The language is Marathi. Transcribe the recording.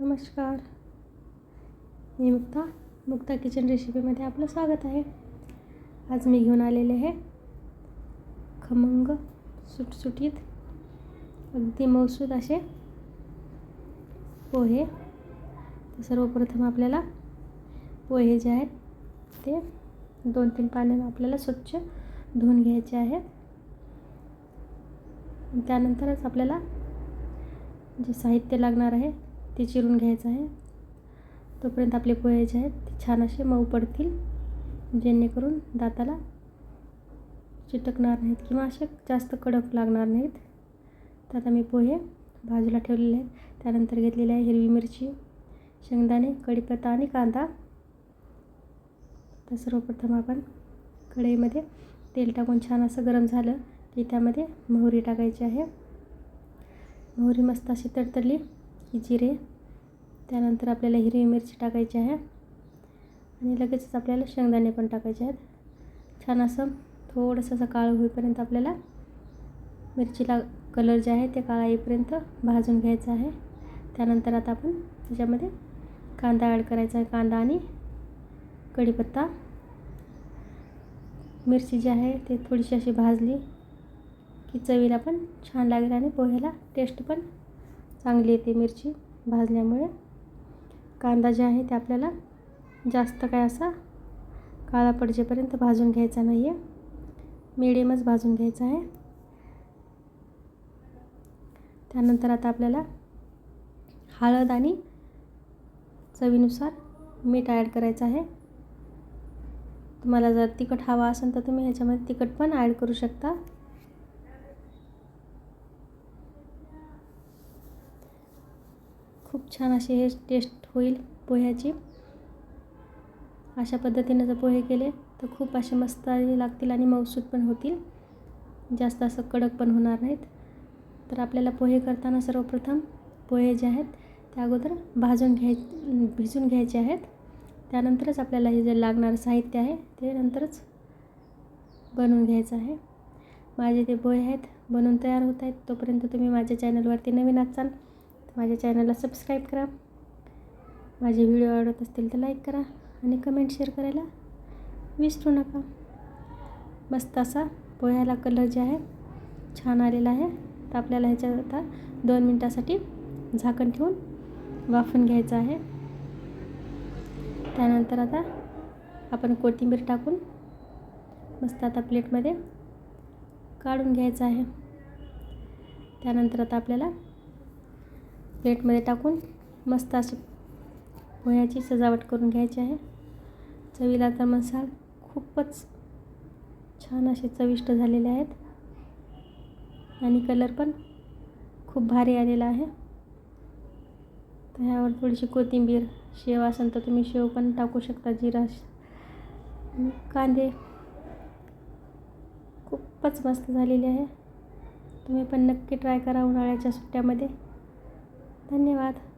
नमस्कार. मी मुक्ता मुक्ता किचन रेसिपीमध्ये आपलं स्वागत आहे. आज मी घेऊन आलेले आहे खमंग सुटसुटीत अगदी मौसूद असे पोहे. तर सर्वप्रथम आपल्याला पोहे जे आहेत ते दोन तीन पाण्याने आपल्याला स्वच्छ धुवून घ्यायचे आहेत. त्यानंतरच आपल्याला जे साहित्य लागणार आहे ते चिरून घ्यायचं आहे. तोपर्यंत आपले पोहे जे आहेत ते छान असे मऊ पडतील. जेणेकरून दाताला चिटकणार नाहीत किंवा असे जास्त कडक लागणार नाहीत. तर आता मी पोहे बाजूला ठेवलेले आहेत. त्यानंतर घेतलेले आहे हिरवी मिरची शेंगदाणे कढीपत्ता आणि कांदा. तर सर्वप्रथम आपण कढईमध्ये तेल टाकून छान असं गरम झालं की त्यामध्ये मोहरी टाकायची आहे. मोहरी मस्त अशी तडतडली. की जिरे त्यानंतर आपल्याला हिरवी मिरची टाकायची आहे. आणि लगेचच आपल्याला शेंगदाणे पण टाकायचे आहेत. छान असं थोडंसं असं काळं होईपर्यंत आपल्याला मिरचीला कलर जे आहे ते काळा येईपर्यंत भाजून घ्यायचं आहे. त्यानंतर आता आपण त्याच्यामध्ये कांदा ॲड करायचा आहे कांदा आणि कढीपत्ता. मिरची जी आहे ते थोडीशी अशी भाजली की चवीला पण छान लागेल आणि पोह्याला टेस्ट पण चांगली येते मिरची भाजल्यामुळे. कांदा जे आहे ते आपल्याला जास्त काय असा काळा पडजेपर्यंत भाजून घ्यायचा नाही आहे मिडियमच भाजून घ्यायचा आहे. त्यानंतर आता आपल्याला हळद आणि चवीनुसार मीठ ॲड करायचं आहे. तुम्हाला जर तिखट हवा असेल तर तुम्ही ह्याच्यामध्ये तिखट पण ॲड करू शकता. खूप छान अशी हे टेस्ट होईल पोह्याची. अशा पद्धतीनं जर पोहे केले तर खूप असे मस्त लागतील आणि मौसूद पण होतील. जास्त असं कडक पण होणार नाहीत. तर आपल्याला पोहे करताना सर्वप्रथम पोहे जे आहेत ते अगोदर भाजून घ्याय भिजून घ्यायचे आहेत. त्यानंतरच आपल्याला हे जे लागणारं साहित्य आहे ते नंतरच बनवून घ्यायचं आहे. माझे ते पोहे आहेत बनवून तयार होत आहेत. तोपर्यंत तुम्ही माझ्या चॅनलवरती नवीन असाल माझ्या चॅनलला सबस्क्राईब करा. माझे व्हिडिओ आवडत असतील तर लाईक करा आणि कमेंट शेअर करायला विसरू नका. मस्त असा पोह्याला कलर जे आहे छान आलेला आहे. तर आपल्याला ह्याच्यात आता दोन मिनटासाठी झाकण ठेवून वाफून घ्यायचं आहे. त्यानंतर आता आपण कोथिंबीर टाकून मस्त आता प्लेटमध्ये काढून घ्यायचं आहे. त्यानंतर आता आपल्याला प्लेटमध्ये टाकून मस्त अशी पोह्याची सजावट करून घ्यायची आहे. चवीला तर मसाल खूपच छान असे चविष्ट झालेले आहेत. आणि कलर पण खूप भारी आलेला आहे. तर ह्यावर थोडीशी कोथिंबीर शेव असेल तर तुम्ही शेव पण टाकू शकता जिरा कांदे. खूपच मस्त झालेली आहे. तुम्ही पण नक्की ट्राय करा उन्हाळ्याच्या सुट्ट्यामध्ये. धन्यवाद.